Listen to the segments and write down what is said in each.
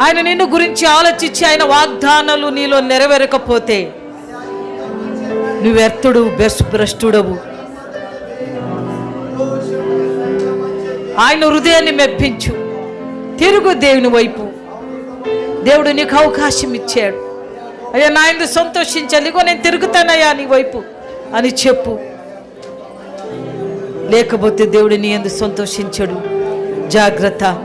ఆయన నిన్ను గురించి ఆలోచించి ఆయన వాగ్దానాలు నీలో నెరవేరకపోతే నువ్వు వ్యర్థుడు బెస్ట్ భ్రష్టుడవు ఆయన హృదయాన్ని మెప్పించు. తిరుగు దేవుని వైపు. దేవుడు నీకు అవకాశం ఇచ్చాడు. అయ్యా నా ఇందు సంతోషించాలి. ఇగో నేను తిరుగుతానయ్యా నీ వైపు అని చెప్పు. లేకపోతే దేవుడు నీ ఎందు సంతోషించడు. జాగ్రత్త.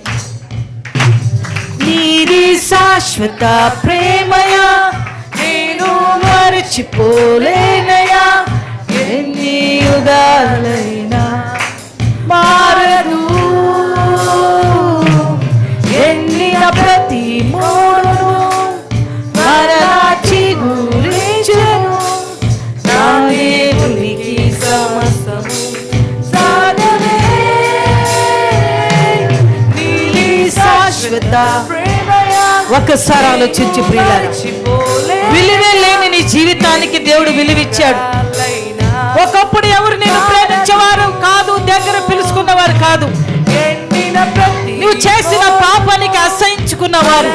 నీది శాశ్వత ప్రేమయా నేను మరచిపోలేనయా ఎన్ని యుగాలైనా మారదు ఎన్ని ప్రతి మూడును మరచి గురించను నా దేవునికి సమస్తము సాధనే నీలి శాశ్వత ఒక్కసారి ఆలోచించి ప్రియులారా. విలువే లేని నీ జీవితానికి దేవుడు విలువిచ్చాడు. ఒకప్పుడు ఎవరు నేను ప్రేమించేవారు కాదు దగ్గర పిలుచుకున్నవారు కాదు. నువ్వు చేసిన పాపానికి అసహించుకున్నవారు.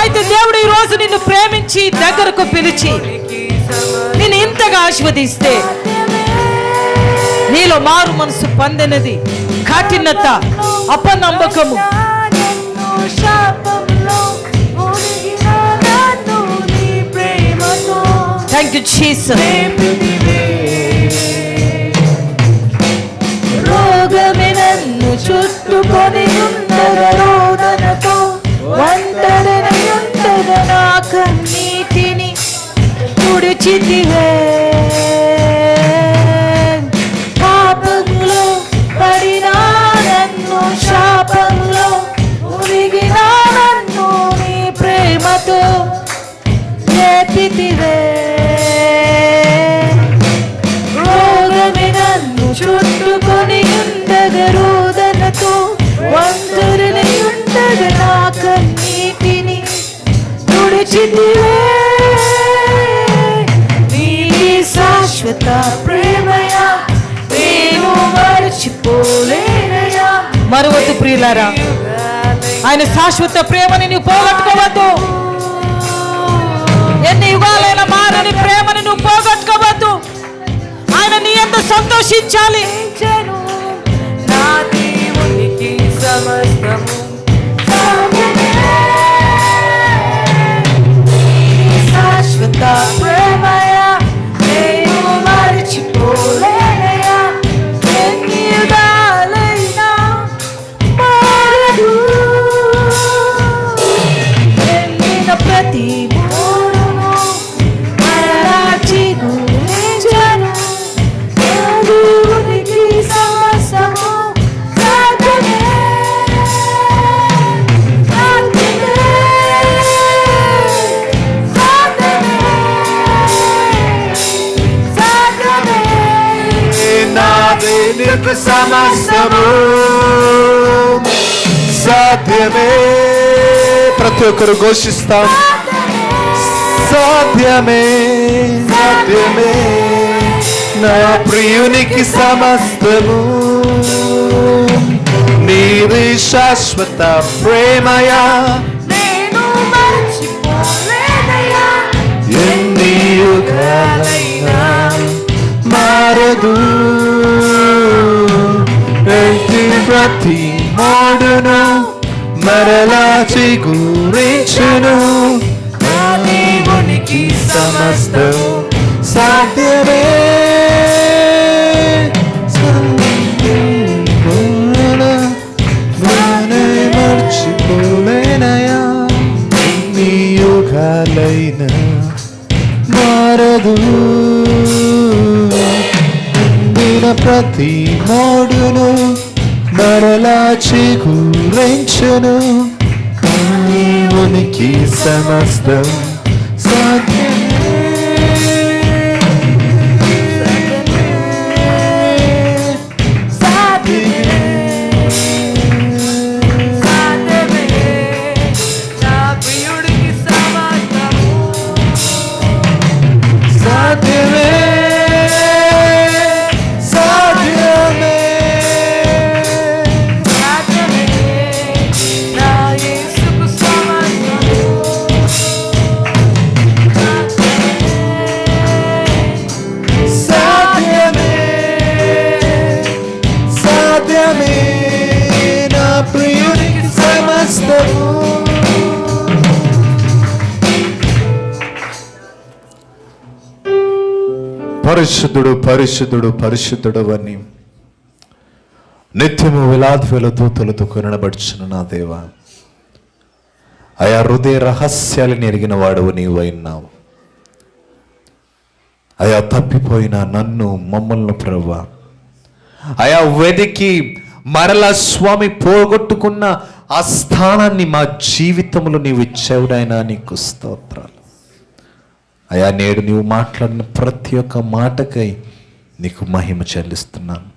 అయితే దేవుడు ఈ రోజు నిన్ను ప్రేమించి దగ్గరకు పిలిచి నేను ఇంతగా ఆశీర్వదిస్తే నీలో మారు మనసు పొందినది కఠినత అపనమ్మకము. థ్యాంక్ యూ జీసస్ రోగమే నన్ను చుట్టుకొని ఉండగా రోదనతో ఒంటరిని నా కన్నీటిని తుడిచితివే. పాపంలో పడినా నన్ను శాపంలో ఉరిగినా నన్ను నీ ప్రేమతో లేపితివే. నీ శాశ్వత ప్రేమయా నేను మరచిపోలేనయా. మరవద్దు ప్రియులారా. ఆయన శాశ్వత ప్రేమని నువ్వు పోగొట్టుకోవద్దు. ఎన్ని యుగాలైన మారని ప్రేమని నువ్వు పోగొట్టుకోవద్దు. ఆయన నీ ఎంత సంతోషించాలి. నా దేవునికి సమస్తము ఎన్నిన ప్రతి మూడును మరచి గురించను దేవునికి సమస్తము సాధ్యమే సాధ్యమే. నా ప్రియునికి సమస్తము. నీది శాశ్వత ప్రేమయా. ఎన్ని యుగాలైనా మారదు. ప్రతి మోడును మరలా చిగురించును. సమస్తం సాధ్యమే. యుగాలైనా మారదు ప్రతి మోడును మరలా చిగురించును. ఉనికి సమస్తం సాధ్య. పరిశుద్ధుడు పరిశుద్ధుడు పరిశుద్ధుడు అని. నిత్యము విలాద్వేల దూతలతో కొనబడుచున్న నా దేవ ఆయా హృదయ రహస్యాలను ఎరిగిన వాడవు నీవైనావు అయా తప్పిపోయిన నన్ను మమ్మల్ని ప్రభా అయా వెదికి మరలా స్వామి పోగొట్టుకున్న ఆ స్థానాన్ని మా జీవితంలో నీవు ఇచ్చావుడైనా నీకు స్తోత్రాలు. అయా నేడు నీవు మాట్లాడిన ప్రతి ఒక్క మాటకై నీకు మహిమ చెల్లిస్తున్నాను.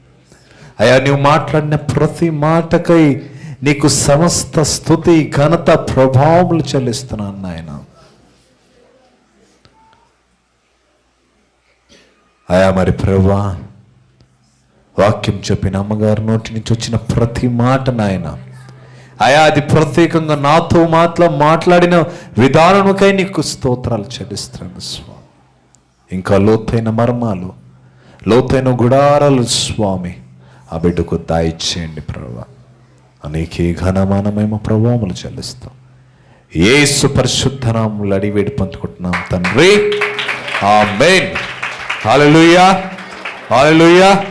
అయా నీవు మాట్లాడిన ప్రతి మాటకై నీకు సమస్త స్థుతి ఘనత ప్రభావములు చెల్లిస్తున్నాను నాయన. అయా మరి ప్రభా వాక్యం చెప్పిన అమ్మగారి నోటి నుంచి వచ్చిన ప్రతి మాట నాయన అయా అది ప్రత్యేకంగా నాతో మాట్లా మాట్లాడిన విధానముకై నీకు స్తోత్రాలు చెల్లిస్తున్నాను స్వామి. ఇంకా లోతైన మర్మాలు లోతైన గుడారాలు స్వామి ఆ బిడ్డకు దాయిచ్చేయండి ప్రభా. అనేకే ఘనమానమేమో ప్రభావములు చెల్లిస్తాం. ఏసు పరిశుద్ధనాములు అడివేడి పంచుకుంటున్నాం తండ్రి. ఆమేన్. హల్లెలూయా. హల్లెలూయా.